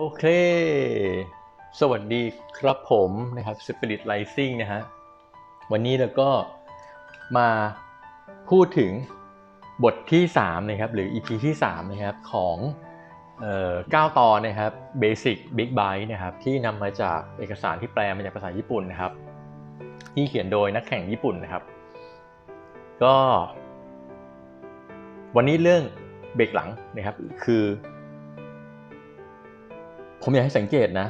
โอเค สวัสดีครับผมนะครับ Spirit Rising นะฮะ วันนี้เราก็มาพูดถึงบทที่ 3 นะครับ หรือ EP ที่ 3 นะครับ ของเอ่อ9ตอนนะครับ Basic Big Byte นะครับ ที่นำมาจากเอกสารที่แปลมาจากภาษาญี่ปุ่นนะครับ ที่เขียนโดยนักแข่งญี่ปุ่นนะครับ ก็ วันนี้เรื่องเบรกหลังนะครับ คือ ผมอยากให้สังเกตนะ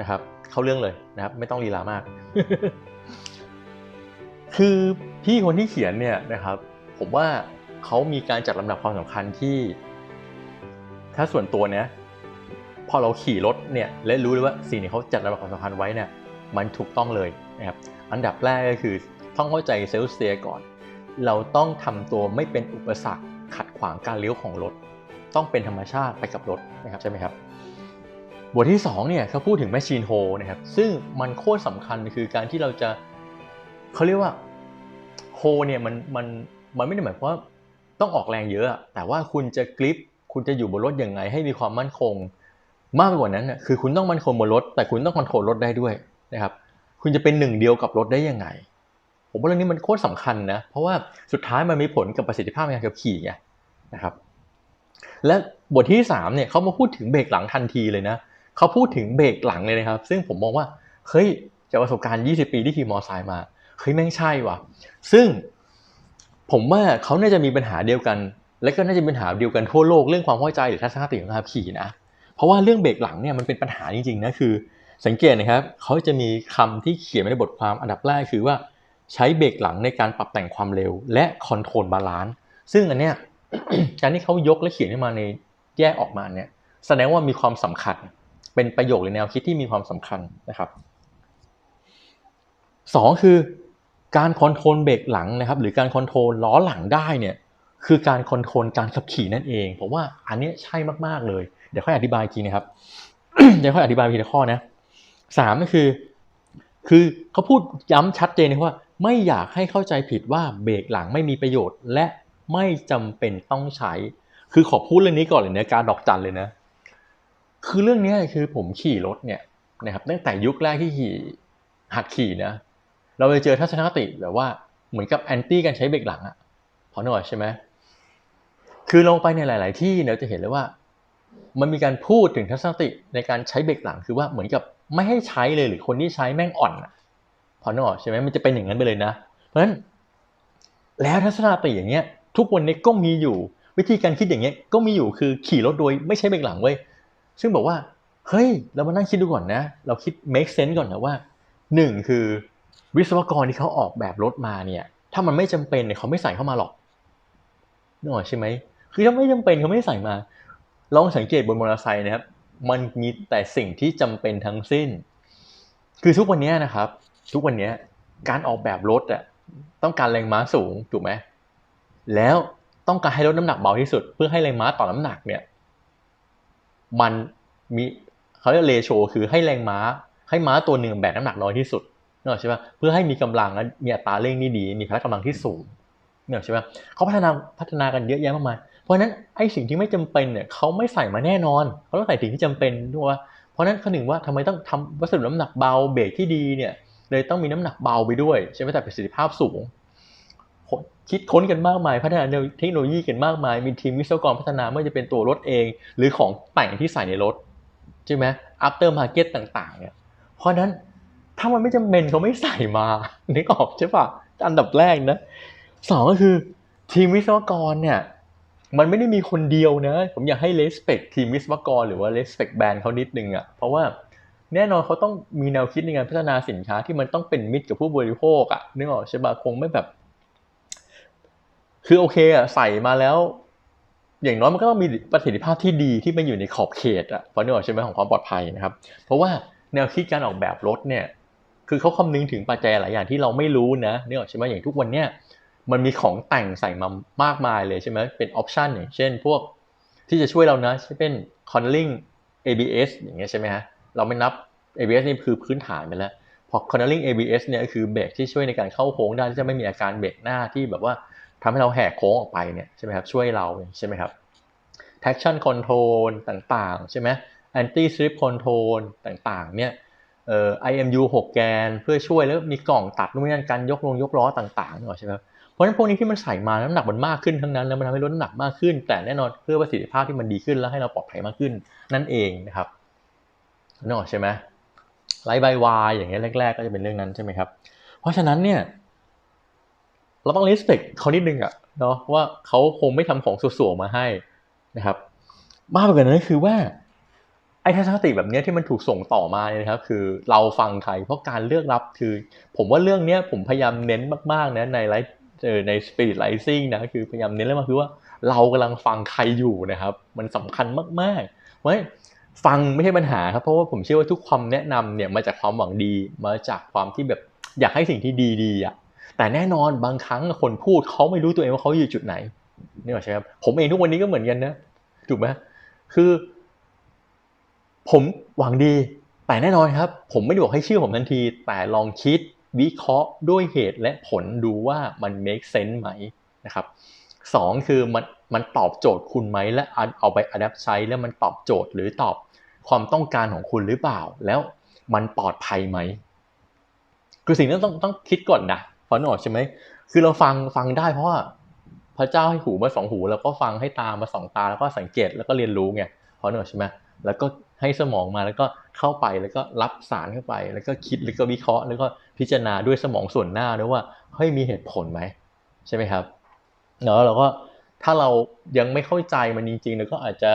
นะครับ เข้าเรื่องเลยนะครับ ไม่ต้องลีลามาก คือพี่คนที่เขียนเนี่ยนะครับ ผมว่าเขามีการจัดลำดับความสำคัญที่ ถ้าส่วนตัวเนี้ยพอเราขี่รถเนี่ยและรู้เลยว่าสิ่งที่เขาจัดลำดับความสำคัญไว้เนี่ย มันถูกต้องเลยนะครับ อันดับแรกก็คือต้องเข้าใจเซลล์เซียก่อน เราต้องทำตัวไม่เป็นอุปสรรคขัดขวางการเลี้ยวของรถ ต้องเป็นธรรมชาติไปกับรถนะครับใช่ไหมครับ บทที่2เนี่ยเขาพูดถึง Machine Hole นะครับซึ่งมันโคตรสำคัญคือการที่เราจะเขาเรียกว่า Hole เนี่ยมันมันมันไม่ได้หมายความว่าต้องออกแรงเยอะ แต่ว่าคุณจะกริปคุณจะอยู่บนรถยังไง ให้มีความมั่นคง มากกว่านั้นน่ะคือคุณต้องมั่นคงบนรถ แต่คุณต้องคอนโทรลรถได้ด้วยนะครับคุณจะเป็นหนึ่งเดียวกับรถได้ยังไง ผมว่าเรื่องนี้มันโคตรสำคัญนะเพราะว่าสุดท้ายมันมีผลกับประสิทธิภาพในการขับขี่ไงนะครับและบทที่3เนี่ยเขามาพูดถึงเบรกหลังทันทีเลยนะ เขาพูดถึงเบรกหลังเลยนะครับ ซึ่งผมมองว่าเฮ้ยจากประสบการณ์ 20 ปีที่ขี่มอไซค์มาเฮ้ยแม่งใช่ว่ะ ซึ่งผมว่าเขาน่าจะมีปัญหาเดียวกัน และก็น่าจะมีปัญหาเดียวกันทั่วโลกเรื่องความเข้าใจหรือทัศนคติของการขับขี่นะเพราะว่าเรื่องเบรกหลังเนี่ยมันเป็นปัญหาจริงๆนะคือ สังเกตนะครับเขาจะมีคำที่เขียนไว้ในบทความอันดับแรกคือว่าใช้เบรกหลังในการปรับแต่งความเร็ว และคอนโทรลบาลานซ์ซึ่งอันเนี้ยการที่เขายกและเขียนขึ้นมาในแยกออกมาเนี่ยแสดงว่ามีความสำคัญ เป็นประโยคหรือแนวคิดที่มีความสำคัญนะครับสองคือการคอนโทรลเบรกหลังนะครับ หรือการคอนโทรลล้อหลังได้เนี่ยคือการคอนโทรลการขับขี่นั่นเองผมว่าอันนี้ใช่มากๆเลย เดี๋ยวค่อยอธิบายทีนะครับเดี๋ยวค่อยอธิบายทีละข้อนะสามก็คือ คือเขาพูดย้ำชัดเจนเลยว่า ไม่อยากให้เข้าใจผิดว่าเบรกหลังไม่มีประโยชน์ และไม่จำเป็นต้องใช้ คือขอพูดเรื่องนี้ก่อนเลยนะการดอกจันเลยนะ คือเรื่องนี้คือผมขี่รถเนี่ยนะครับตั้งแต่ยุคแรกที่ขี่หัดขี่นะ เราจะเจอทัศนคติแบบว่าเหมือนกับแอนตี้การใช้เบรกหลังอะพอหน่อยใช่ไหมคือลงไปในหลาย ๆ ที่เราจะเห็นเลยว่า มันมีการพูดถึงทัศนคติในการใช้เบรกหลังคือว่าเหมือนกับไม่ให้ใช้เลยหรือคนที่ใช้แม่งอ่อนอะพอหน่อยใช่ไหมมันจะเป็นอย่างนั้นไปเลยนะ เพราะฉะนั้นแล้วทัศนคติอย่างเงี้ย ทุกวันนี้ก็มีอยู่วิธีการคิดอย่างเงี้ยก็มีอยู่คือขี่รถโดยไม่ใช้เบรกหลังเว้ย ซึ่งบอกว่า เฮ้ย เรามานั่งคิดดูก่อนนะ เราคิด make sense ก่อนนะว่าหนึ่งคือวิศวกรที่เขาออกแบบรถมาเนี่ย ถ้ามันไม่จำเป็นเนี่ยเขาไม่ใส่เข้ามาหรอกนึกออกใช่ไหมคือถ้าไม่จำเป็นเขาไม่ใส่มา ลองสังเกตบนมอเตอร์ไซค์นะครับ มันมีแต่สิ่งที่จำเป็นทั้งสิ้น คือทุกวันนี้นะครับ ทุกวันนี้การออกแบบรถอะต้องการแรงม้าสูงถูกไหมแล้วต้องการให้รถน้ำหนักเบาที่สุด เพื่อให้แรงม้าต่อน้ำหนักเนี่ย มันมีเขาเรียกเลโชคือให้แรงม้า ให้ม้าตัวหนึ่งแบกน้ำหนักน้อยที่สุดเนอะใช่ปะเพื่อให้มีกำลังและมีอัตราเร่งที่ดี มีพละกำลังที่สูงเนอะใช่ปะเขาพัฒนาพัฒนากันเยอะแยะมากมายเพราะฉะนั้นไอ้สิ่งที่ไม่จำเป็นเนี่ยเขาไม่ใส่มาแน่นอนเขาต้องใส่สิ่งที่จำเป็นด้วยเพราะนั้นข้อหนึ่งว่าทำไมต้องทำวัสดุน้ำหนักเบาเบรกที่ดีเนี่ยเลยต้องมีน้ำหนักเบาไปด้วยใช่ไหมแต่ประสิทธิภาพสูง คิดค้นกันมากมาย พัฒนาเทคโนโลยีกันมากมาย มีทีมวิศวกรพัฒนาไม่ว่าจะเป็นตัวรถเอง หรือของแต่งที่ใส่ในรถใช่ไหม after market ต่างๆเนี่ยเพราะนั้นถ้ามันไม่จำเป็นเขาไม่ใส่มานึกออกใช่ปะอันดับแรกนะสองก็คือทีมวิศวกรเนี่ยมันไม่ได้มีคนเดียวนะ ผมอยากให้ respect ทีมวิศวกรหรือว่า respect แบรนด์เขานิดนึงอะ่ะเพราะว่าแน่นอนเขาต้องมีแนวคิดในการพัฒนาสินค้าที่มันต้องเป็นมิตรกับผู้บริโภคอะ่ะนึกออกใช่ปะคงไม่แบบ คือโอเคอะใส่มาแล้ว อย่างน้อยมันก็ต้องมีประสิทธิภาพที่ดีที่มันอยู่ในขอบเขตอะเพราะนี่ออกใช่ไหมของความปลอดภัยนะครับ เพราะว่าแนวคิดการออกแบบรถเนี่ยคือเขาคำนึงถึงปัจจัยหลายอย่างที่เราไม่รู้นะนี่อใช่ไหมอย่างทุกวันเนี่ยมันมีของแต่งใส่มามากมายเลยใช่ไหมเป็นออปชันอย่างเช่น พวกที่จะช่วยเรานะเช่นเป็น cornering ABS อย่างเงี้ยใช่ไหมฮะเราไม่นับ ABS นี่คือพื้นฐานไปแล้วพอ cornering ABS เนี่ยคือเบรกที่ช่วยในการเข้าโค้งได้ที่จะไม่มีอาการเบรกหน้าที่แบบว่า ทำให้เราแหกโค้งออกไปเนี่ยใช่ไหมครับช่วยเราใช่ไหมครับ traction control ต่างๆ ใช่ไหม anti slip control ต่างๆ เนี่ยเอ่อ IMU 6 แกนเพื่อช่วยแล้วมีกล่องตัดนู่นนี่นั่นการยกลงยกล้อต่างๆเนึกออกใช่ไหมครับเพราะฉะนั้นพวกนี้ที่มันใส่มาน้ำหนักมันมากขึ้นทั้งนั้นแล้วมันทำให้ลดน้ำหนักมากขึ้น แต่แน่นอนเพื่อประสิทธิภาพที่มันดีขึ้นแล้วให้เราปลอดภัยมากขึ้นนั่นเองนะครับนึกออกใช่ไหมไลท์บวายอย่างเงี้ยแรก ๆ ก็จะเป็นเรื่องนั้นใช่ไหมครับ เพราะฉะนั้นเนี่ย เราต้อง respect เขานิดนึงอะเนาะว่าเขาคงไม่ทำของสวยๆมาให้นะครับ มากไปกว่านั้นคือว่าไอ้ทัศนคติแบบเนี้ยที่มันถูกส่งต่อมาเนี่ยนะครับ คือเราฟังใครเพราะการเลือกรับคือ ผมว่าเรื่องเนี้ยผมพยายามเน้นมากๆนะในไลฟ์เออใน spirit rising นะคือพยายามเน้นเรื่องมาคือว่าเรากำลังฟังใครอยู่นะครับ มันสำคัญมากๆเพราะฟังไม่ใช่ปัญหาครับเพราะว่าผมเชื่อว่าทุกความแนะนำเนี่ยมาจากความหวังดีมาจากความที่แบบอยากให้สิ่งที่ดีๆอะ แต่แน่นอนบางครั้งคนพูดเขาไม่รู้ตัวเองว่าเขาอยู่จุดไหนนี่หรอใช่ครับผมเองทุกวันนี้ก็เหมือนกันนะถูกไหมคือ ผมหวังดีแต่แน่นอนครับ ผมไม่ได้บอกให้เชื่อผมทันที แต่ลองคิดวิเคราะห์ด้วยเหตุและผลดูว่ามัน make sense ไหมนะครับสองคือมันมันตอบโจทย์คุณไหมและเอาไป adapt ใช้แล้วมันตอบโจทย์หรือตอบความต้องการของคุณหรือเปล่า แล้วมันปลอดภัยไหมคือสิ่งนั้นต้องต้องคิดก่อนนะ อหนอใช่ไหมคือเราฟังฟังได้เพราะว่าพระเจ้าให้หูมาสองหู แล้วก็ฟังให้ตามาสองตาแล้วก็สังเกตแล้วก็เรียนรู้ไงพอหนอใช่ไหมแล้วก็ให้สมองมาแล้วก็เข้าไปแล้วก็รับสารเข้าไป แล้วก็คิดแล้วก็วิเคราะห์แล้วก็พิจารณาด้วยสมองส่วนหน้าด้วยว่าเฮ้ยมีเหตุผลไหมใช่ไหมครับเนาะเราก็ถ้าเรายังไม่เข้าใจมันจริงๆเราก็อาจจะ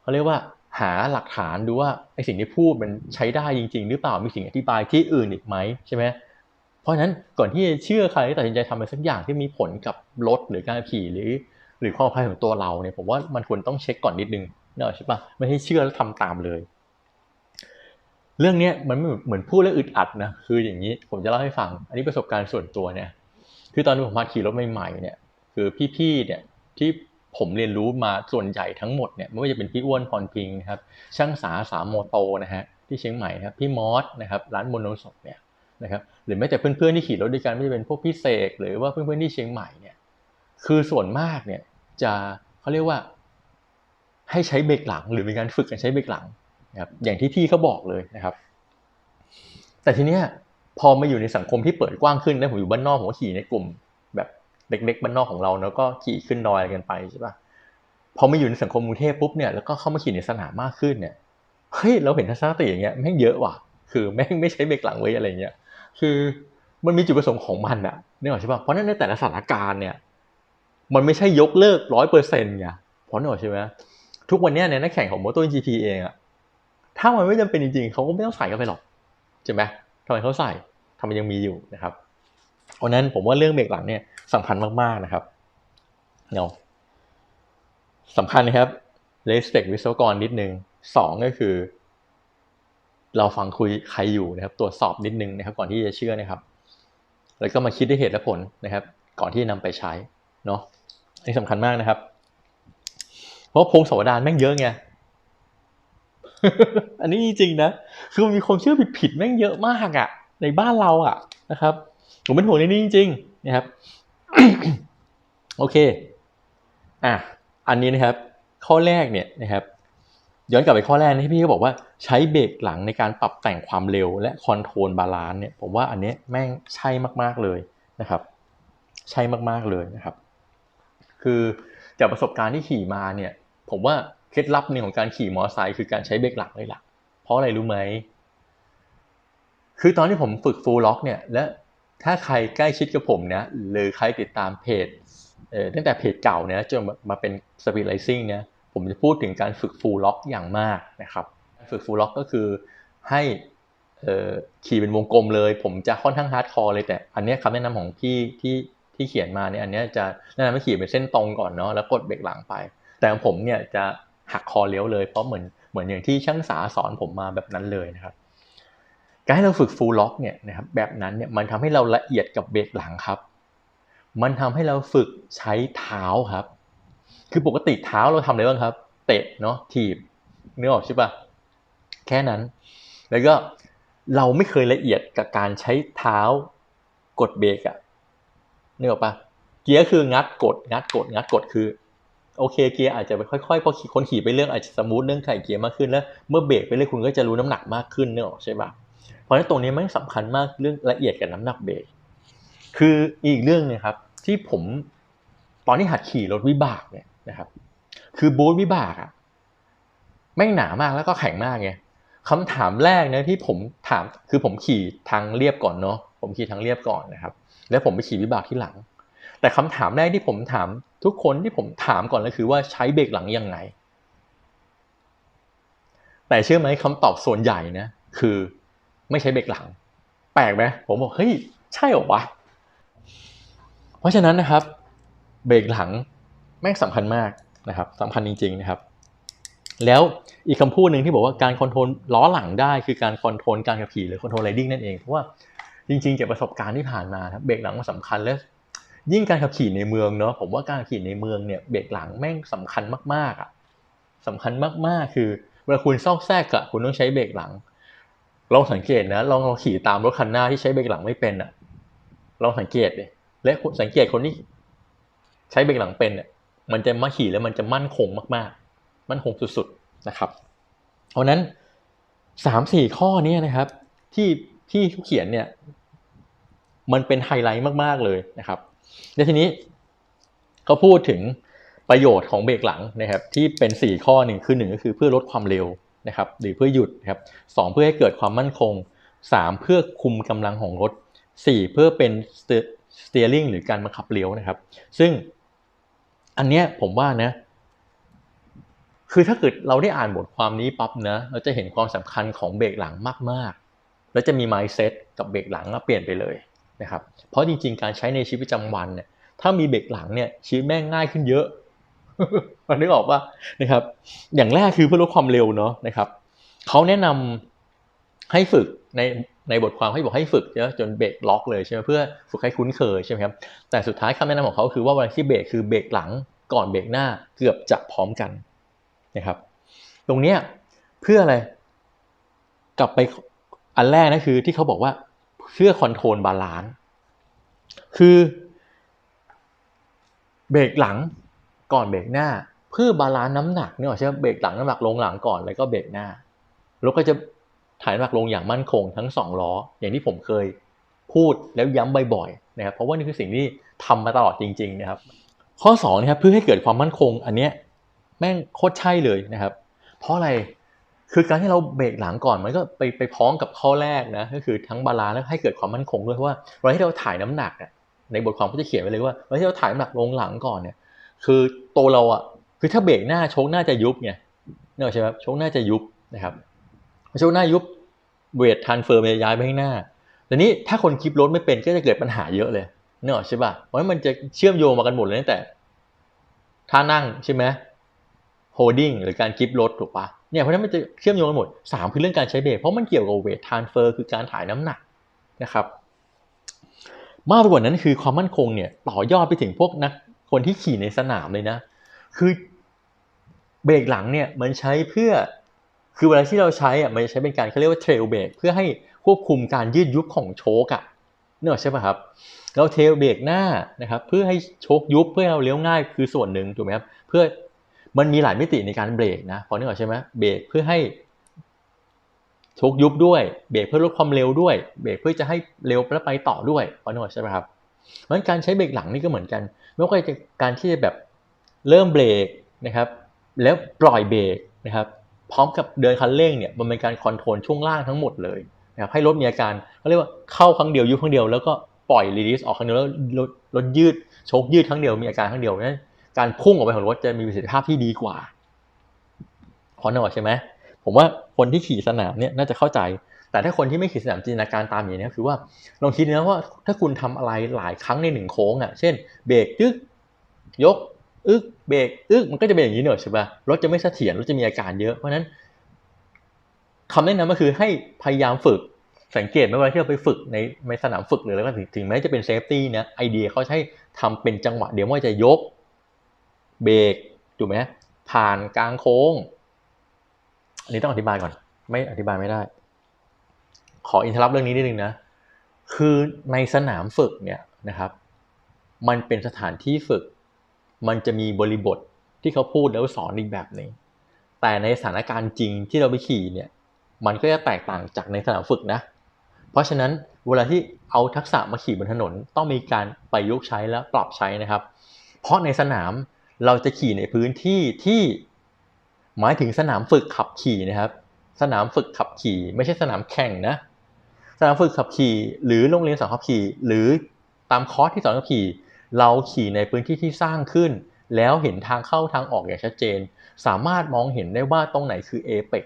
เขาเรียกว่าหาหลักฐานดูว่าไอสิ่งที่พูดมันใช้ได้จริง ๆ หรือเปล่ามีสิ่งอธิบายที่อื่นอีกไหมใช่ไหม เพราะฉะนั้นก่อนที่จะเชื่อใครตัดสินใจทำอะไรสักอย่างที่มีผลกับรถหรือการขี่หรือ หรือความปลอดภัยของตัวเราเนี่ยผมว่ามันควรต้องเช็คก่อนนิดนึงเนอะใช่ปะไม่ให้เชื่อแล้วทำตามเลย เรื่องนี้มันเหมือนพูดแล้วอึดอัดนะคืออย่างนี้ผมจะเล่าให้ฟัง อันนี้ประสบการณ์ส่วนตัวเนี่ย คือตอนผมมาขี่รถใหม่ๆเนี่ย คือพี่ๆเนี่ยที่ผมเรียนรู้มาส่วนใหญ่ทั้งหมดเนี่ยไม่ว่าจะเป็นพี่อ้วนพรพิงนะครับช่างสาสามโมโตนะฮะที่เชียงใหม่นะครับพี่มอสนะครับร้านโมโนสดเนี่ย นะครับหรือแม้แต่เพื่อนๆที่ขี่รถด้วยกันไม่ว่าจะเป็นพวกพี่เสกหรือว่าเพื่อนๆที่เชียงใหม่เนี่ยคือส่วนมากเนี่ยจะเขาเรียกว่าให้ใช้เบรกหลัง หรือมีการฝึกการใช้เบรกหลังนะครับอย่างที่พี่เขาบอกเลยนะครับ แต่ทีเนี้ยพอมาอยู่ในสังคมที่เปิดกว้างขึ้นนะผมอยู่บ้านนอกผมก็ขี่ในกลุ่ม แบบเล็กๆบ้านนอกของเราแล้วก็ขี่ขึ้นดอยกันไปใช่ปะพอมาอยู่ในสังคมกรุงเทพปุ๊บเนี่ยแล้วก็เข้ามาขี่ในสนามมากขึ้นเนี่ยเฮ้ยเราเห็นทัศนคติอย่างเงี้ยแม่งเยอะว่ะคือแม่งไม่ใช้เบรกหลังไว้อะไรเงี้ย คือมันมีจุดประสงค์ของมันอะนึกออใช่ป่ะเพราะนั้นในแต่ละสถานการณ์เนี่ย มันไม่ใช่ยกเลิกร้อยเปอร์เซ็นต์ไงเพราะนึกออใช่ไหมทุกวันนี้เนี่ยนักแข่งของมอเตอร์จีพีเองอะถ้ามันไม่จำเป็นจริงๆเขาก็ไม่ต้องใส่กันไปหรอกใช่ไหมทำไมเขาใส่ทำไมยังมีอยู่นะครับเพราะนั้นผมว่าเรื่องเบรกหลังเนี่ยสำคัญมากๆนะครับเนาะสำคัญนะครับ respect วิศวกรนิดนึงสองก็คือ เราฟังคุยใครอยู่นะครับ ตรวจสอบนิดนึงนะครับ ก่อนที่จะเชื่อนะครับ แล้วก็มาคิดด้วยเหตุและผลนะครับ ก่อนที่จะนำไปใช้เนาะนนี้สำคัญมากนะครับ เพราะพงศาวดารแม่งเยอะไงอันนี้จริงๆนะ คือมีความเชื่อผิดๆแม่งเยอะมากอะ่ะ ในบ้านเราอะ่ะนะครับ ผมเป็นห่วงในนี้จริงๆนะครับ โอเค อะ อันนี้นะครับ ข้อแรกเนี่ยนะครับ ย้อนกลับไปข้อแรกที่พี่เขาบอกว่าใช้เบรกหลังในการปรับแต่งความเร็วและคอนโทรลบาลานซ์เนี่ยผมว่าอันนี้แม่งใช่มากๆเลยนะครับ ใช่มากๆเลยนะครับ คือจากประสบการณ์ที่ขี่มาเนี่ยผมว่าเคล็ดลับหนึ่งของการขี่มอเตอร์ไซค์คือการใช้เบรกหลังเลยล่ะ เพราะอะไรรู้ไหม คือตอนที่ผมฝึกฟูลล็อกเนี่ยและถ้าใครใกล้ชิดกับผมเนี่ยหรือใครติดตามเพจเอ่อตั้งแต่เพจเก่าเนี่ยจนมาเป็น Speed Rising เนี่ย ผมจะพูดถึงการฝึกฟูลล็อกอย่างมากนะครับ ฝึกฟูลล็อกก็คือให้ขี่เป็นวงกลมเลย ผมจะค่อนข้างฮาร์ดคอร์เลยแต่อันนี้คำแนะนำของพี่ที่ที่เขียนมาเนี่ยอันนี้จะแนะนำให้ขี่เป็นเส้นตรงก่อนเนาะแล้วกดเบรกหลังไป แต่ของผมเนี่ยจะหักคอเลี้ยวเลยเพราะเหมือนเหมือนอย่างที่ช่างสาสอนผมมาแบบนั้นเลยนะครับการให้เราฝึกฟูลล็อกเนี่ยนะครับแบบนั้นเนี่ยมันทำให้เราละเอียดกับเบรกหลังครับ มันทำให้เราฝึกใช้เท้าครับ คือปกติเท้าเราทำอะไรบ้างครับ เตะเนาะถีบเนื้อออกใช่ปะแค่นั้น แล้วก็เราไม่เคยละเอียดกับการใช้เท้ากดเบรกอะนึกออกปะเกียร์คืองัดกด งัดกด งัดกดคือ โอเคเกียร์อาจจะค่อยๆพอคนขี่ไปเรื่องอาจจะสมูทเรื่องไข่เกียร์มากขึ้นแล้ว เมื่อเบรกไปเรื่อยคุณก็จะรู้น้ำหนักมากขึ้นเนอะใช่ปะเพราะฉะนั้นตรงนี้มันสำคัญมากเรื่องละเอียดกับน้ำหนักเบรกคืออีกเรื่องนึงครับ ที่ผม ตอนที่หัดขี่รถวิบากเนี่ยนะครับ คือบูธวิบากอะแม่งหนามากแล้วก็แข็งมากไงคำถามแรกนะที่ผมถามคือผมขี่ทางเรียบก่อนเนาะผมขี่ทางเรียบก่อนนะครับ แล้วผมไปขี่วิบากที่หลัง แต่คำถามแรกที่ผมถามทุกคนที่ผมถามก่อนก็คือว่าใช้เบรกหลังยังไง แต่เชื่อไหมคำตอบส่วนใหญ่นะคือไม่ใช้เบรกหลัง แปลกไหมผมบอกเฮ้ยใช่หรอวะเพราะฉะนั้นนะครับ เบรกหลังแม่งสำคัญมากนะครับสำคัญจริง ๆ นะครับ แล้วอีกคำพูดหนึ่งที่บอกว่าการคอนโทรลล้อหลังได้คือการคอนโทรลการขับขี่หรือคอนโทรลไรดิ้งนั่นเองเพราะว่าจริง ๆ จากประสบการณ์ที่ผ่านมาครับเบรกหลังมันสาคัญและยิ่งการขับขี่ในเมืองเนาะผมว่าการขับขี่ในเมืองเนี่ยเบรกหลังแม่งสำคัญมากๆอะสำคัญมากๆ คือเวลาคุณซอกแซกอะคุณต้องใช้เบรกหลังลองสังเกตนะลองลองขี่ตามรถคันหน้าที่ใช้เบรกหลังไม่เป็นอะลองสังเกตเลยและสังเกตคนที่ ใช้เบรกหลังเป็นเนี่ยมันจะมาขี่แล้วมันจะมั่นคงมากๆ มั่นคงสุดๆนะครับ เพราะนั้นสามสี่ข้อนี้นะครับ ที่ที่เขียนเนี่ย มันเป็นไฮไลท์มากๆเลยนะครับแล้วทีนี้เขาพูดถึงประโยชน์ของเบรกหลังนะครับ ที่เป็นสี่ข้อหนึ่งคือหนึ่งก็คือเพื่อลดความเร็วนะครับ หรือเพื่อหยุดครับสองเพื่อให้เกิดความมั่นคงสามเพื่อคุมกำลังของรถสี่เพื่อเป็นสเตียริงหรือการบังคับเลี้ยวนะครับ ซึ่ง อันเนี้ยผมว่านะ คือถ้าเกิดเราได้อ่านบทความนี้ปั๊บนะ เราจะเห็นความสำคัญของเบรกหลังมากๆ แล้วจะมี mindset กับเบรกหลังเปลี่ยนไปเลยนะครับ เพราะจริงๆ การใช้ในชีวิตประจำวันเนี่ย ถ้ามีเบรกหลังเนี่ยชีวิตแม่งง่ายขึ้นเยอะมันนึกออกว่านะครับ อย่างแรกคือเพื่อลดความเร็วเนาะนะครับเขาแนะนำ ให้ฝึกในในบทความให้บอกให้ฝึกเยอะจนเบรกล็อกเลยใช่ไหมเพื่อฝึกให้คุ้นเคยใช่ไหมครับแต่สุดท้ายคำแนะนำของเขาคือว่าเวลาที่เบรกคือเบรกหลังก่อนเบรกหน้าเกือบจะพร้อมกันนะครับ ตรงเนี้ยเพื่ออะไร กลับไปอันแรกนะคือที่เขาบอกว่าเพื่อคอนโทรลบาลานซ์คือเบรกหลังก่อนเบรกหน้า เพื่อบาลานซ์น้ำหนักเนี่ยใช่ไหมเบรกหลังน้ำหนักลงหลังก่อนแล้วก็เบรกหน้ารถก็จะ ถ่ายน้ำหนักลงอย่างมั่นคงทั้งสองล้อ อย่างที่ผมเคยพูดแล้วย้ำบ่อยๆนะครับเพราะว่านี่คือสิ่งที่ทำมาตลอดจริงๆนะครับ ข้อ2นะครับเพื่อให้เกิดความมั่นคง อันเนี้ยแม่งโคตรใช่เลยนะครับ เพราะอะไรคือการที่เราเบรกหลังก่อนมันก็ไปไปพ้องกับข้อแรกนะก็คือทั้งบาลานซ์และให้เกิดความมั่นคงด้วยเพราะว่าเวลาที่เราถ่ายน้ำหนักในบทความก็จะเขียนไว้เลยว่าเวลาที่เราถ่ายน้ำหนักลงหลังก่อนเนี่ย คือตัวเราอะคือถ้าเบรกหน้าชคหน้าจะยุบไงเนี่ยใช่ไหมชคหน้าจะยุบนะครับ โชคหน้ายุบเวททันเฟิร์มจะย้ายไปข้างหน้าแต่นี้ถ้าคนคลิปรถไม่เป็นก็จะเกิดปัญหาเยอะเลยเนอะใช่ป่ะเพราะมันจะเชื่อมโยงมากันหมดเลยตั้งแต่ท่านั่งใช่ไหมโฮดดิ้งหรือการคลิปรถถูกปะเนี่ยเพราะนั้นมันจะเชื่อมโยงกันหมดสามคือเรื่องการใช้เบรกเพราะมันเกี่ยวกับเวททานเฟอร์คือการถ่ายน้ำหนักนะครับมากไปกว่านั้นคือความมั่นคงเนี่ยต่อยอดไปถึงพวกนักคนที่ขี่ในสนามเลยนะ คือเบรกหลังเนี่ยมันใช้เพื่อ คือเวลาที่เราใช้อะมันจะใช้เป็นการเขาเรียกว่าเทรลเบรกเพื่อให้ควบคุมการยืดยุบของโชกอะเนอะใช่ป่ะครับเราเทรลเบรกหน้านะครับเพื่อให้โชกยุบเพื่อให้เราเลี้ยวง่ายคือส่วนหนึ่งถูกไหมครับเพื่อมันมีหลายมิติในการเบรกนะพอนึกออกใช่ไหมเบรกเพื่อให้โชกยุบด้วยเบรกเพื่อลดความเร็วด้วยเบรกเพื่อจะให้เร็วแล้วไปต่อด้วยพอนึกออกใช่ไหมครับเพราะการใช้เบรกหลังนี่ก็เหมือนกันไม่ว่าจะการที่จะแบบเริ่มเบรกนะครับ แล้วปล่อยเบรกนะครับ พร้อมกับเดินคันเร่งเนี่ยมันเป็นการคอนโทรลช่วงล่างทั้งหมดเลยนะครับให้รถมีอาการเขาเรียกว่าเข้าครั้งเดียวยุบครั้งเดียวแล้วก็ปล่อยรีลิสออกครั้งเดียวแล้วรถรถยืดโชกยืดครั้งเดียวมีอาการครั้งเดียวนั้นการพุ่งออกไปของรถจะมีประสิทธิภาพที่ดีกว่าพอนึกออกใช่ไหมผมว่าคนที่ขี่สนามเนี่ยน่าจะเข้าใจ แต่ถ้าคนที่ไม่ขี่สนามจินตนาการตามอย่างนี้คือว่าลองคิดนะว่าถ้าคุณทำอะไรหลายครั้งในหนึ่งโค้งอะเช่นเบรกยึกยก อึกเบรกอึกมันก็จะเป็นอย่างนี้เนอะใช่ป่ะรถจะไม่เสถียรรถจะมีอาการเยอะเพราะนั้นคำแนะนำก็คือให้พยายามฝึกสังเกตไหมว่าที่เราไปฝึกในในสนามฝึกหรือแล้วก็ถึงแม้จะเป็นเซฟตี้นะไอเดียเขาใช้ทำเป็นจังหวะเดียวว่าจะยกเบรกถูกไหมผ่านกลางโค้งอันนี้ต้องอธิบายก่อน ไม่อธิบายไม่ได้ ขออินทรับเรื่องนี้นิดนึงนะ คือในสนามฝึกเนี่ยนะครับ มันเป็นสถานที่ฝึก มันจะมีบริบทที่เขาพูดแล้วสอนอีกแบบหนึ่งแต่ในสถานการณ์จริงที่เราไปขี่เนี่ยมันก็จะแตกต่างจากในสนามฝึกนะ เพราะฉะนั้นเวลาที่เอาทักษะมาขี่บนถนนต้องมีการประยุกต์ใช้และปรับใช้นะครับ เพราะในสนามเราจะขี่ในพื้นที่ที่หมายถึงสนามฝึกขับขี่นะครับ สนามฝึกขับขี่ ไม่ใช่สนามแข่งนะ สนามฝึกขับขี่ หรือโรงเรียนสอนขับขี่ หรือตามคอร์สที่สอนขับขี่ เราขี่ในพื้นที่ที่สร้างขึ้น แล้วเห็นทางเข้าทางออกอย่างชัดเจน สามารถมองเห็นได้ว่าตรงไหนคือเอเปก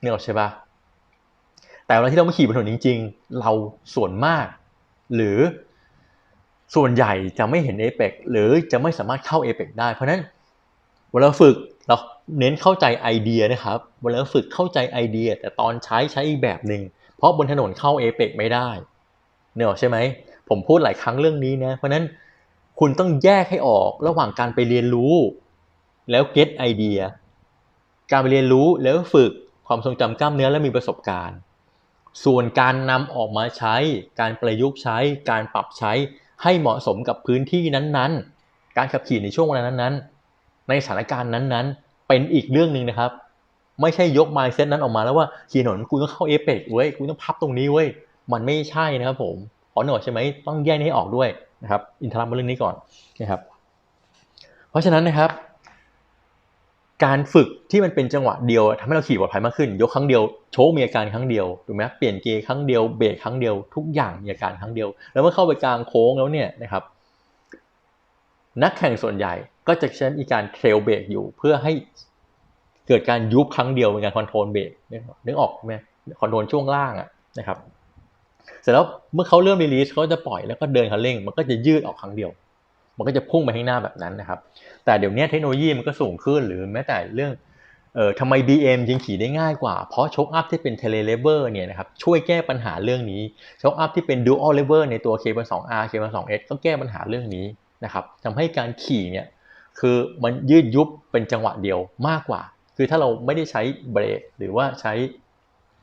เนี่ยใช่ปะแต่เวลาที่เรามาขี่บนถนนจริง ๆ เราส่วนมาก หรือส่วนใหญ่จะไม่เห็นเอเปกหรือจะไม่สามารถเข้าเอเปกได้เพราะนั้นเวลาฝึกเราเน้นเข้าใจไอเดียนะครับเวลาฝึกเข้าใจไอเดีย แต่ตอนใช้ใช้อีกแบบหนึ่งเพราะบนถนนเข้าเอเปกไม่ได้เนี่ยใช่ไหม ผมพูดหลายครั้งเรื่องนี้นะ เพราะนั้นคุณต้องแยกให้ออกระหว่างการไปเรียนรู้ แล้วเก็ตไอเดีย การไปเรียนรู้แล้วฝึกความทรงจำกล้ามเนื้อและมีประสบการณ์ ส่วนการนำออกมาใช้ การประยุกต์ใช้ การปรับใช้ให้เหมาะสมกับพื้นที่นั้นๆ การขับขี่ในช่วงเวลานั้นๆ ในสถานการณ์นั้นๆ เป็นอีกเรื่องหนึ่งนะครับ ไม่ใช่ยก mindset นั้นออกมาแล้วว่าขี่ถนนกูต้องเข้าเอเปกเว้ยกูต้องพับตรงนี้เว้ยมันไม่ใช่นะครับผม อหน่อยใช่ไหมต้องแยกให้ออกด้วยนะครับ อินทรัมมาเรื่องนี้ก่อนนะครับ เพราะฉะนั้นนะครับ การฝึกที่มันเป็นจังหวะเดียวทำให้เราขี่ปลอดภัยมากขึ้น ยกครั้งเดียวโชว์มีอาการครั้งเดียวถูกไหมเปลี่ยนเกียร์ครั้งเดียวเบรกครั้งเดียวทุกอย่างมีอาการครั้งเดียว แล้วเมื่อเข้าไปกลางโค้งแล้วเนี่ยนะครับ นักแข่งส่วนใหญ่ก็จะใช้อีการเทรลเบรกอยู่เพื่อให้เกิดการยุบครั้งเดียวเป็นการคอนโทรลเบรกนึกออกไหมคอนโทรลช่วงล่างอะนะครับ เสร็จแล้วเมื่อเขาเริ่มรีลีสเขาจะปล่อยแล้วก็เดินคันเร่ง มันก็จะยืดออกครั้งเดียว มันก็จะพุ่งไปข้างหน้าแบบนั้นนะครับ แต่เดี๋ยวนี้เทคโนโลยีมันก็สูงขึ้นหรือแม้แต่เรื่องเอ่อทำไม BM ยิงขี่ได้ง่ายกว่า เพราะช็อคอัพที่เป็นเทเลเลเวอร์เนี่ยนะครับช่วยแก้ปัญหาเรื่องนี้ช็อคอัพที่เป็น Dual Lever ในตัว K12R K12S ก็แก้ปัญหาเรื่องนี้นะครับทำให้การขี่เนี่ยคือมันยืดยุบเป็นจังหวะเดียวมากกว่า คือถ้าเราไม่ได้ใช้เบรกหรือว่าใช้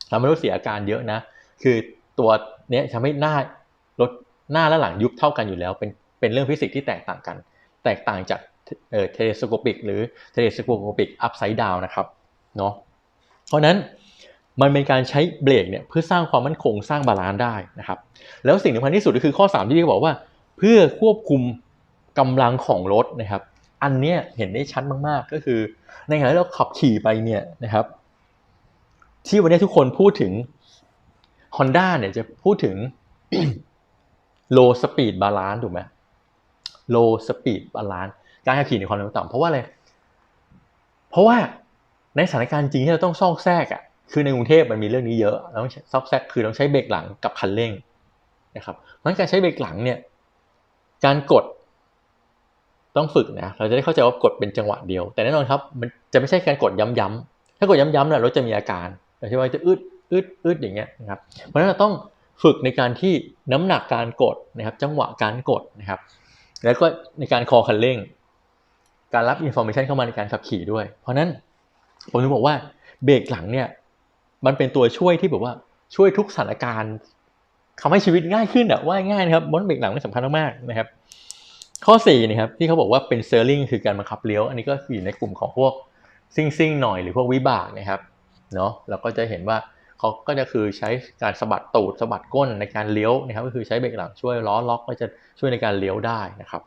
ทำให้รถเสียอาการเยอะนะ คือตัว เนี้ยทำให้หน้ารถหน้าและหลังยุบเท่ากันอยู่แล้ว เป็นเป็นเรื่องฟิสิกส์ที่แตกต่างกัน แตกต่างจากเอ่อเทเลสโคปิกหรือเทเลสโคปิกอัพไซด์ดาวนะครับเนาะเพราะนั้นมันเป็นการใช้เบรกเนี่ยเพื่อสร้างความมั่นคงสร้างบาลานซ์ได้นะครับ แล้วสิ่งสำคัญที่สุดก็คือข้อ 3 ที่เขาบอกว่า เพื่อควบคุมกำลังของรถนะครับ อันเนี้ยเห็นได้ชัดมากๆก็คือ ในขณะที่เราขับขี่ไปเนี่ยนะครับ ที่วันนี้ทุกคนพูดถึง Honda เนี่ยจะพูดถึง low speed balance ถูกไหม low speed balance การขับขี่ในความเร็วต่ำเพราะว่าอะไร เพราะว่าในสถานการณ์จริงที่เราต้องซอกแซกอะคือในกรุงเทพมันมีเรื่องนี้เยอะเราต้องซอกแซกคือต้องใช้เบรกหลังกับคันเร่งนะครับเพราะการใช้เบรกหลังเนี่ยการกดต้องฝึกนะเราจะได้เข้าใจว่ากดเป็นจังหวะเดียว แต่แน่นอนครับมันจะไม่ใช่การกดย้ำๆถ้ากดย้ำๆเนี่ยรถจะมีอาการใช่ไหมจะอึด อึดอึดอย่างเงี้ยนะครับ เพราะฉะนั้นเราต้องฝึกในการที่น้ำหนักการกดนะครับ จังหวะการกดนะครับ แล้วก็ในการคอคันเร่ง การรับอินโฟมชันเข้ามาในการขับขี่ด้วย เพราะนั้นผมถึงบอกว่าเบรกหลังเนี่ยมันเป็นตัวช่วยที่แบบว่าช่วยทุกสถานการณ์ทำให้ชีวิตง่ายขึ้นอะว่าง่ายนะครับบนเบรกหลังนี่สำคัญมากๆนะครับ ข้อ4นะครับที่เขาบอกว่าเป็นเซอร์ลิงคือการบังคับเลี้ยว อันนี้ก็อยู่ในกลุ่มของพวกซิ่งซิ่งหน่อยหรือพวกวิบากนะครับเนาะเราก็จะเห็นว่า เขาก็จะคือใช้การสะบัดตูดสะบัดก้นในการเลี้ยวนะครับก็คือใช้เบรกหลังช่วยล้อล็อกก็จะช่วยในการเลี้ยวได้นะครับ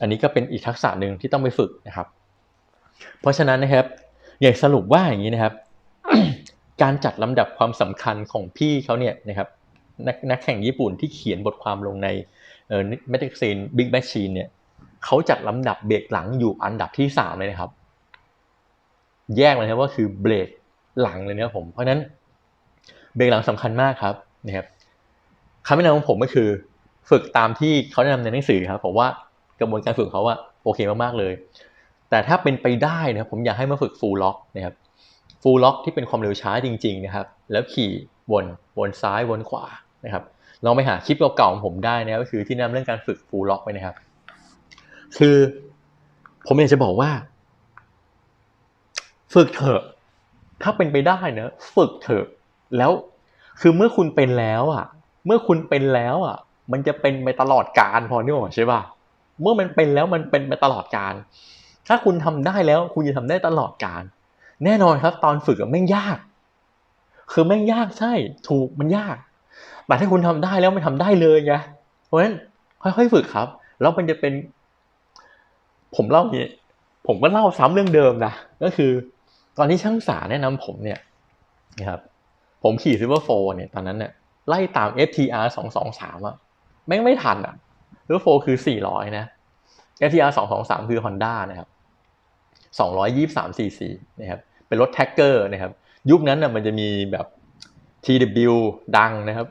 อันนี้ก็เป็นอีกทักษะหนึ่งที่ต้องไปฝึกนะครับ เพราะฉะนั้นนะครับอยากสรุปว่าอย่างนี้นะครับ การจัดลำดับความสำคัญของพี่เขาเนี่ยนะครับนักนักแข่งญี่ปุ่นที่เขียนบทความลงในเอ่อแมทริกซีนบิ๊กแมชชีนเนี่ยเขาจัดลำดับเบรกหลังอยู่อันดับที่สามเลยนะครับ แยกเลยนะว่าคือเบรกหลังเลยนะครับผมเพราะฉะนั้น เบรกหลังสำคัญมากครับนะครับคำแนะนำของผมก็คือ ฝึกตามที่เขาแนะนำในหนังสือครับผมว่ากระบวนการฝึกเขาว่าโอเคมากๆเลย แต่ถ้าเป็นไปได้นะครับผมอยากให้มาฝึกฟูลล็อกนะครับฟูลล็อกที่เป็นความเร็วช้าจริง ๆ นะครับ แล้วขี่วนวนซ้ายวนขวานะครับลองไปหาคลิปเก่าๆของผมได้นะก็คือที่นำเรื่องการฝึกฟูลล็อกไปนะครับ คือผมอยากจะบอกว่า ฝึกเถอะ ถ้าเป็นไปได้เนะ ฝึกเถอะ แล้วคือเมื่อคุณเป็นแล้วอะ เมื่อคุณเป็นแล้วอะ มันจะเป็นไปตลอดการพอนี่หว่าใช่ป่ะเมื่อมันเป็นแล้วมันเป็นไปตลอดการ ถ้าคุณทำได้แล้วคุณจะทำได้ตลอดการ แน่นอนครับตอนฝึกแม่งยาก คือแม่งยากใช่ ถูกมันยากแต่ถ้าคุณทำได้แล้วไม่ทำได้เลยไงเพราะฉะนั้นค่อยๆฝึกครับ แล้วมันจะเป็น ผมเล่าอย่างนี้ผมก็เล่าซ้ำเรื่องเดิมนะก็คือ ตอนที่ช่างสาแนะนำผมเนี่ยนะครับ ผมขี่ซิลเวอร์โฟเนี่ยตอนนั้นเนี่ยไล่ตาม FTR สองสองสามอะแม่งไม่ทันอะซิลเวอร์โฟคือสี่ร้อยนะ FTR สองสองสามคือ Honda นะครับสองร้อยยี่สามซีซีนะครับเป็นรถแท็กเกอร์นะครับ ยุคนั้นน่ะมันจะมีแบบ TW ดังนะครับ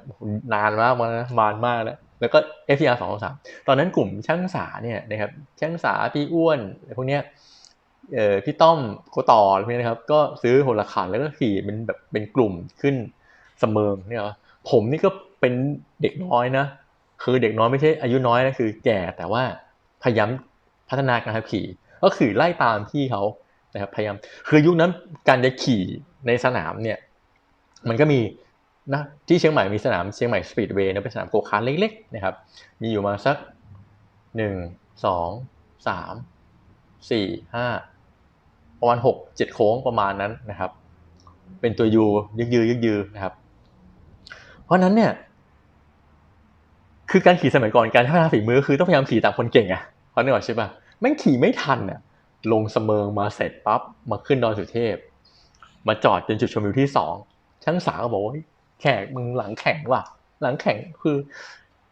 นานมากมานะมานมากแล้วแล้วก็ FTR สองสามตอนนั้นกลุ่มช่างสาเนี่ยนะครับช่างสาพี่อ้วนพวกเนี้ย เอ่อพี่ต้อมโกต่ออะไรพวกนี้นะครับ ก็ซื้อโหละขันแล้วก็ขี่เป็นแบบเป็นกลุ่มขึ้นเสมิงเนี่ยผมนี่ก็เป็นเด็กน้อยนะคือเด็กน้อยไม่ใช่อายุน้อยนะคือ แก่แต่ว่าพยายามพัฒนาการขับขี่ ก็คือไล่ตามพี่เขานะครับพยายามคือยุคนั้นการจะขี่ในสนามเนี่ย มันก็มีนะที่เชียงใหม่มีสนามเชียงใหม่สปีดเวย์นะเป็นสนามโกคาร์ทเล็กๆนะครับ มีอยู่มาสักหนึ่งสองสามสี่ห้า ประมาณหกเจ็ดโค้งประมาณนั้นนะครับ เป็นตัวยูยึกยือยึกยือนะครับ เพราะนั้นเนี่ย คือการขี่สมัยก่อนการพัฒนาฝีมือคือต้องพยายามขี่ตามคนเก่งอะเพราะนึกออกใช่ปะแม่งขี่ไม่ทันอะลงเสมิงมาเสร็จปั๊บมาขึ้นดอยสุเทพ มาจอดจนจุดชมวิวที่สองช่างสาวก็บอกว่าเฮ้ยแขกมึงหลังแข็งว่ะ หลังแข็งคือ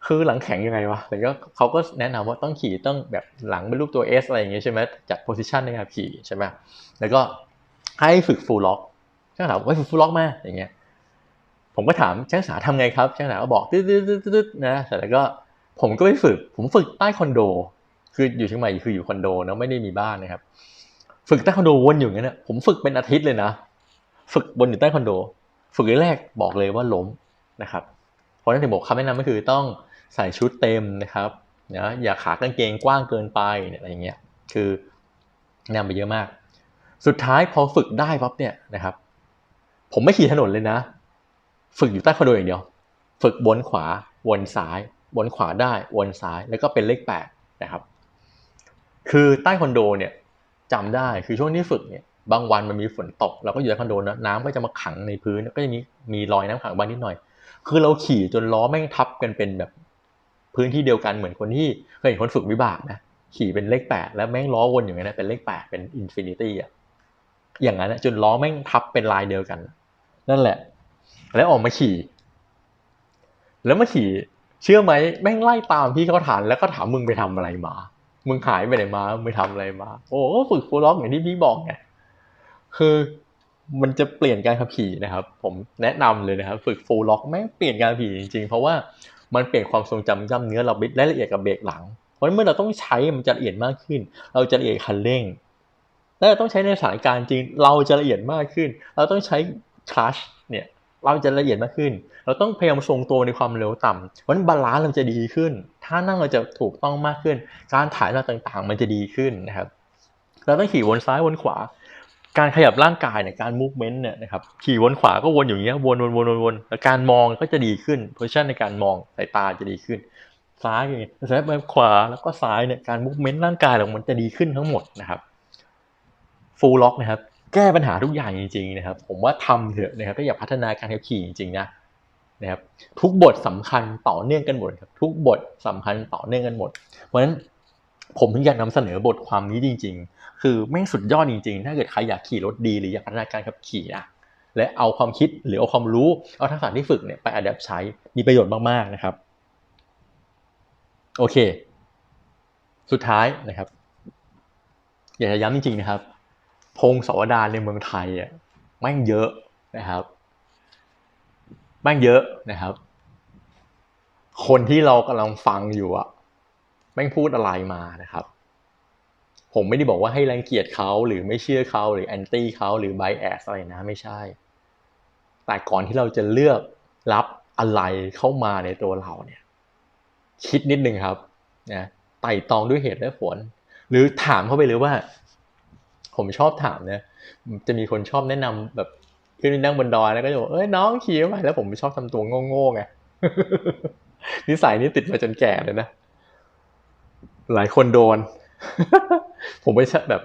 คือหลังแข็งยังไงวะแต่ก็เขาก็แนะนำว่าต้องขี่ต้องแบบหลังเป็นรูปตัว S อะไรอย่างเงี้ยใช่ไหมจัดโพสิชันในการขี่ใช่ไหมแล้วก็ให้ฝึกฟูลล็อกช่างสาวบอกว่าฝึกฟูลล็อกมาอย่างเงี้ยผมก็ถามช่างสาวทำไงครับช่างสาวก็บอกตึ๊ดตึ๊ดตึ๊ดนะเสร็จแล้วก็ผมก็ไปฝึก ผมฝึกใต้คอนโด คืออยู่เชียงใหม่คืออยู่คอนโดนะไม่ได้มีบ้านนะครับ ฝึกใต้คอนโดวนอยู่อย่างนั้นนะผมฝึกเป็นอาทิตย์เลยนะ ฝึกบนอยู่ใต้คอนโด ฝึกแรกบอกเลยว่าล้มนะครับ เพราะฉะนั้นถึงบอกคำแนะนำก็คือต้อง ใส่ชุดเต็มนะครับนะอย่าขากางเกงกว้างเกินไปเนี่ยอะไรอย่างเงี้ยคือแนะนำไปเยอะมาก สุดท้ายพอฝึกได้ปั๊บเนี่ยนะครับ ผมไม่ขี่ถนนเลยนะ ฝึกอยู่ใต้คอนโดอย่างเดียว ฝึกบนขวาวนซ้ายบนขวาได้วนซ้ายแล้วก็เป็นเลขแปดนะครับ คือใต้คอนโดเนี่ยจำได้คือช่วงที่ฝึกเนี่ยบางวันมันมีฝนตกเราก็อยู่ในคอนโดนะน้ำก็จะมาขังในพื้นก็จะมีมีรอยน้ำขังบ้างนิดหน่อย คือเราขี่จนล้อแม่งทับกันเป็นแบบ พื้นที่เดียวกันเหมือนคนที่เคยเห็นคนฝึกวิบากนะขี่เป็นเลขแปดแล้วแม่งล้อวนอย่างนั้นนะเป็นเลขแปดเป็นอินฟินิตี้อะอย่างนั้นจนล้อแม่งทับเป็นลายเดียวกัน นั่นแหละ แล้วออกมาขี่ แล้วมาขี่ เชื่อไหมแม่งไล่ตามพี่เขาฐานแล้วก็ถามมึงไปทำอะไรมา มึงหายไปไหนมามึงไปทำอะไรมา โอ้ก็ฝึกฟูลล็อกอย่างที่พี่บอกไงคือมันจะเปลี่ยนการขับขี่นะครับ ผมแนะนำเลยนะครับ ฝึกฟูลล็อกแม่งเปลี่ยนการขับขี่จริงๆ เพราะว่า มันเปลี่ยนความทรงจำกล้ามเนื้อเรารายละเอียดกับเบรกหลัง เพราะเมื่อเราต้องใช้มันจะละเอียดมากขึ้น เราจะละเอียดคันเร่ง แล้วเราต้องใช้ในสถานการณ์จริง เราจะละเอียดมากขึ้น เราต้องใช้คลัชเนี่ยเราจะละเอียดมากขึ้น เราต้องพยายามทรงตัวในความเร็วต่ำเพราะฉะนั้นบาลานซ์เราจะดีขึ้น ท่านั่งเราจะถูกต้องมากขึ้น การถ่ายเราต่างๆ มันจะดีขึ้นนะครับ เราต้องขี่วนซ้ายวนขวา การขยับร่างกายเนี่ยการมูฟเมนต์เนี่ยนะครับขี่วนขวาก็วนอย่างเงี้ยวนวนวนวนวนแล้วการมองก็จะดีขึ้นโพสิชันในการมองสายตาจะดีขึ้น ซ้ายอย่างเงี้ยซ้ายไปขวาแล้วก็ซ้ายเนี่ยการมูฟเมนต์ร่างกายเรามันจะดีขึ้นทั้งหมดนะครับฟูลล็อกนะครับแก้ปัญหาทุกอย่างจริงๆนะครับ ผมว่าทำเถอะนะครับถ้าอยากพัฒนาการขับขี่จริงๆนะนะครับทุกบทสำคัญต่อเนื่องกันหมดครับทุกบทสำคัญต่อเนื่องกันหมด เพราะฉะนั้นผมถึงอยากนำเสนอบทความนี้จริง ๆ คือแม่งสุดยอดจริงๆ ถ้าเกิดใครอยากขี่รถดีหรืออยากพัฒนาการขับขี่นะและเอาความคิดหรือเอาความรู้เอาทักษะที่ฝึกเนี่ยไปอัดแอปใช้มีประโยชน์มากๆนะครับ โอเค สุดท้ายนะครับ อยากจะย้ำจริงๆนะครับ พงศาวดารในเมืองไทยอะแม่งเยอะนะครับแม่งเยอะนะครับ คนที่เรากำลังฟังอยู่อะแม่งพูดอะไรมานะครับ ผมไม่ได้บอกว่าให้รังเกียจเขาหรือไม่เชื่อเขาหรือแอนตี้เขาหรือไบแอสอะไรนะไม่ใช่ แต่ก่อนที่เราจะเลือกรับอะไรเข้ามาในตัวเราเนี่ยคิดนิดนึงครับนะไต่ตองด้วยเหตุและผล หรือถามเข้าไปเลยว่า ผมชอบถามเนี่ยจะมีคนชอบแนะนำแบบขึ้นนั่งบนดอยแล้วก็จะบอกเอ้ยน้องขี่ไปแล้วผมชอบทำตัวโง่ๆไงนิสัยนี้ติดมาจนแก่เลยนะหลายคนโดน ผมไปแบบ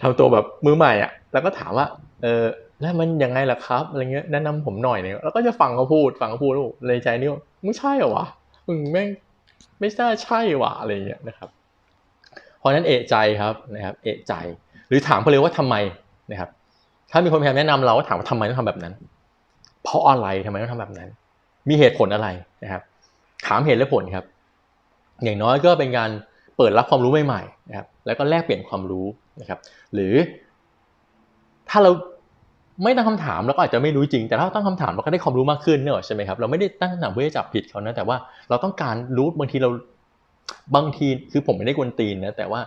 ทำตัวแบบมือใหม่อะ แล้วก็ถามว่า เออแล้วมันยังไงล่ะครับอะไรเงี้ยแนะนำผมหน่อยเนี่ยแล้วก็จะฟังเขาพูดฟังเขาพูดแล้วในใจนี่ว่ามึงใช่เหรอวะมึงแม่งไม่ใช่ใช่หวะอะไรเงี้ยนะครับ เพราะนั้นเอะใจครับนะครับ เอะใจ หรือถามเขาเลยว่าทำไมนะครับ ถ้ามีคนพยายามแนะนำเราก็ถามว่าทำไมต้องทำแบบนั้น เพราะอะไรทำไมต้องทำแบบนั้น มีเหตุผลอะไรนะครับ ถามเหตุและผลครับ อย่างน้อยก็เป็นการ เปิดรับความรู้ใหม่ๆนะครับแล้วก็แลกเปลี่ยนความรู้นะครับหรือ ถ้าเราไม่ตั้งคำถามเราก็อาจจะไม่รู้จริง แต่ถ้าตั้งคำถามเราก็ได้ความรู้มากขึ้นเนอะใช่ไหมครับเราไม่ได้ตั้งคำถามเพื่อจับผิดเขานะแต่ว่าเราต้องการรู้บางทีเราบางทีคือผมไม่ได้กวนตีนนะแต่ว่า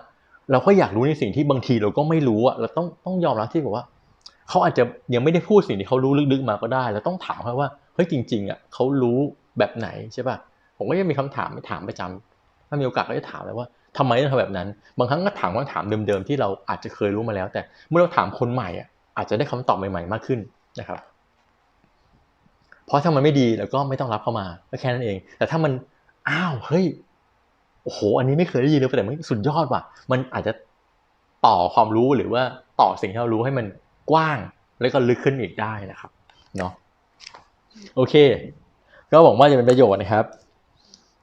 เราก็อยากรู้ในสิ่งที่บางทีเราก็ไม่รู้อะเราต้องต้องยอมรับที่แบบว่า เขาอาจจะยังไม่ได้พูดสิ่งที่เขารู้ลึกๆมาก็ได้เราต้องถามเขาว่าเฮ้ยจริงๆอะเขารู้แบบไหนใช่ป่ะผมก็ยังมีคำถามไม่ถามประจำถ้ามีโอกาสก็จะถามเลยว่า ทำไมต้องทำแบบนั้น บางครั้งก็ถามคำถามเดิมๆที่เราอาจจะเคยรู้มาแล้ว แต่เมื่อเราถามคนใหม่อะอาจจะได้คำตอบใหม่ๆมากขึ้นนะครับ เพราะถ้ามันไม่ดีเราก็ไม่ต้องรับเข้ามาก็แค่นั้นเอง แต่ถ้ามันอ้าวเฮ้ยโอ้โหอันนี้ไม่เคยได้ยินเลยแต่มันสุดยอดว่ะ มันอาจจะต่อความรู้หรือว่าต่อสิ่งที่เรารู้ให้มันกว้างแล้วก็ลึกขึ้นอีกได้นะครับเนาะโอเค ก็หวังว่าจะเป็นประโยชน์นะครับ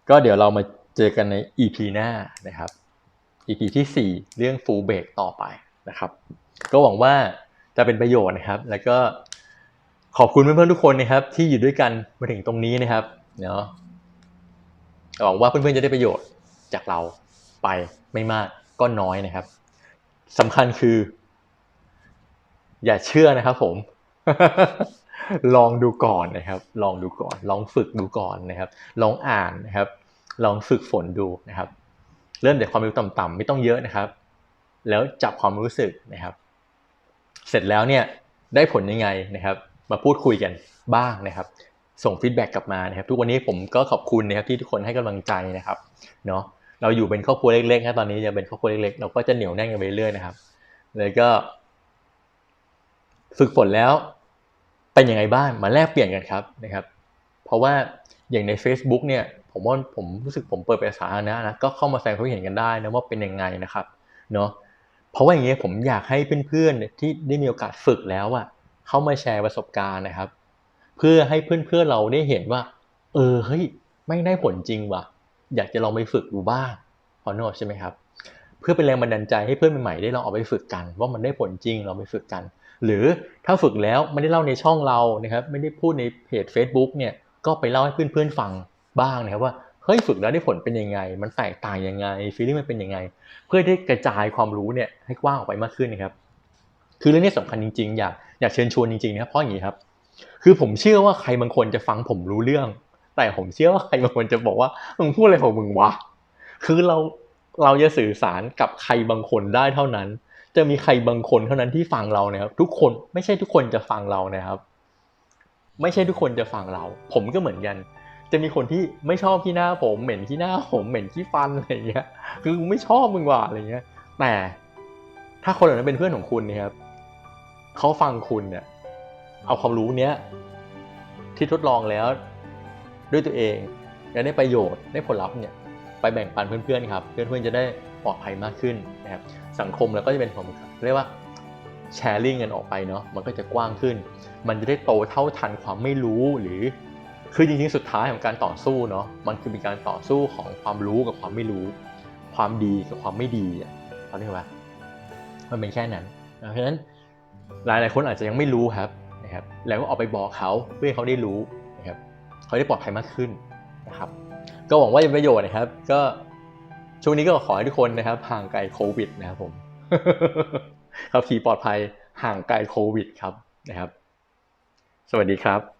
ก็เดี๋ยวเรามา เจอกันใน EP หน้านะครับ EP ที่ 4 เรื่อง full break ต่อไปนะครับ ก็หวังว่าจะเป็นประโยชน์นะครับ แล้วก็ขอบคุณเพื่อนๆทุกคนนะครับ ที่อยู่ด้วยกันมาถึงตรงนี้นะครับเนาะหวังว่าเพื่อนๆจะได้ประโยชน์จากเราไปไม่มากก็น้อยนะครับสำคัญคือ อย่าเชื่อนะครับผม ลองดูก่อนนะครับ ลองดูก่อน ลองฝึกดูก่อนนะครับ ลองอ่านนะครับ ลองฝึกฝนดูนะครับ เริ่มจากความรู้ต่ำๆไม่ต้องเยอะนะครับ แล้วจับความรู้สึกนะครับ เสร็จแล้วเนี่ยได้ผลยังไงนะครับ มาพูดคุยกันบ้างนะครับ ส่งฟีดแบ็กกลับมานะครับ ทุกวันนี้ผมก็ขอบคุณนะครับที่ทุกคนให้กำลังใจนะครับเนาะเราอยู่เป็นครอบครัวเล็กๆนะตอนนี้จะเป็นครอบครัวเล็กๆเราก็จะเหนียวแน่นกันไปเรื่อยนะครับแล้วก็ ฝึกฝนแล้วเป็นยังไงบ้างมาแลกเปลี่ยนกันครับนะครับ เพราะว่าอย่างใน Facebook เนี่ย ผมว่าผมรู้สึกผมเปิดเป็นสาธารณะนะก็เข้ามาแสดงความเห็นกันได้นะว่าเป็นยังไงนะครับเนาะเพราะว่าอย่างเงี้ยผมอยากให้เพื่อนๆที่ได้มีโอกาสฝึกแล้วอะเข้ามาแชร์ประสบการณ์นะครับ เพื่อให้เพื่อนๆเราได้เห็นว่า เออเฮ้ยไม่ได้ผลจริงว่ะ อยากจะลองไปฝึกดูบ้างพอโนใช่ไหมครับ เพื่อเป็นแรงบันดาลใจให้เพื่อนใหม่ๆได้ลองเอาไปฝึกกัน ว่ามันได้ผลจริงเราไปฝึกกัน หรือถ้าฝึกแล้วไม่ได้เล่าในช่องเรานะครับ ไม่ได้พูดในเพจ Facebook เนี่ยก็ไปเล่าให้เพื่อนๆฟัง บ้างนะครับว่าเฮ้ยฝึกแล้วได้ผลเป็นยังไง มันแตกต่างยังไงฟีลลิ่งมันเป็นยังไง เพื่อได้กระจายความรู้เนี่ยให้กว้างออกไปมากขึ้นนะครับ คือเรื่องนี้สำคัญจริงๆ อยากอยากเชิญชวนจริงๆนะครับเพราะอย่างนี้ครับ คือผมเชื่อว่าใครบางคนจะฟังผมรู้เรื่อง แต่ผมเชื่อว่าใครบางคนจะบอกว่ามึงพูดอะไรของมึงวะคือเราเราจะสื่อสารกับใครบางคนได้เท่านั้น จะมีใครบางคนเท่านั้นที่ฟังเรานะครับ ทุกคนไม่ใช่ทุกคนจะฟังเรานะครับ ไม่ใช่ทุกคนจะฟังเรา ผมก็เหมือนกัน จะมีคนที่ไม่ชอบที่หน้าผมเหม็นที่หน้าผมเหม็นที่ฟันอะไรอย่างเงี้ย คือไม่ชอบมึงว่ะอะไรเงี้ย แต่ถ้าคนเหล่านั้นเป็นเพื่อนของคุณนะครับเขาฟังคุณเนี่ย เอาความรู้เนี้ยที่ทดลองแล้ว ด้วยตัวเองและได้ประโยชน์ได้ผลลัพธ์เนี่ย ไปแบ่งปันเพื่อนๆครับ เพื่อนๆจะได้ปลอดภัยมากขึ้นนะครับ สังคมแล้วก็จะเป็นผมเรียกว่าแชร์ลิงกันออกไปเนาะมันก็จะกว้างขึ้น มันจะได้โตเท่าทันความไม่รู้หรือ คือจริงๆ สุดท้ายของการต่อสู้เนาะ มันคือเป็นการต่อสู้ของความรู้กับความไม่รู้ ความดีกับความไม่ดีอะเขาเรียกว่ามันเป็นแค่นั้น เพราะฉะนั้นหลายๆคนอาจจะยังไม่รู้ครับนะครับ แล้วก็ออกไปบอกเขาเพื่อให้เขาได้รู้นะครับ เขาได้ปลอดภัยมากขึ้นนะครับ ก็หวังว่าจะประโยชน์นะครับ ก็ช่วงนี้ก็ขอให้ทุกคนนะครับห่างไกลโควิดนะครับผมขับขี่ปลอดภัยห่างไกลโควิดครับนะครับ สวัสดีครับ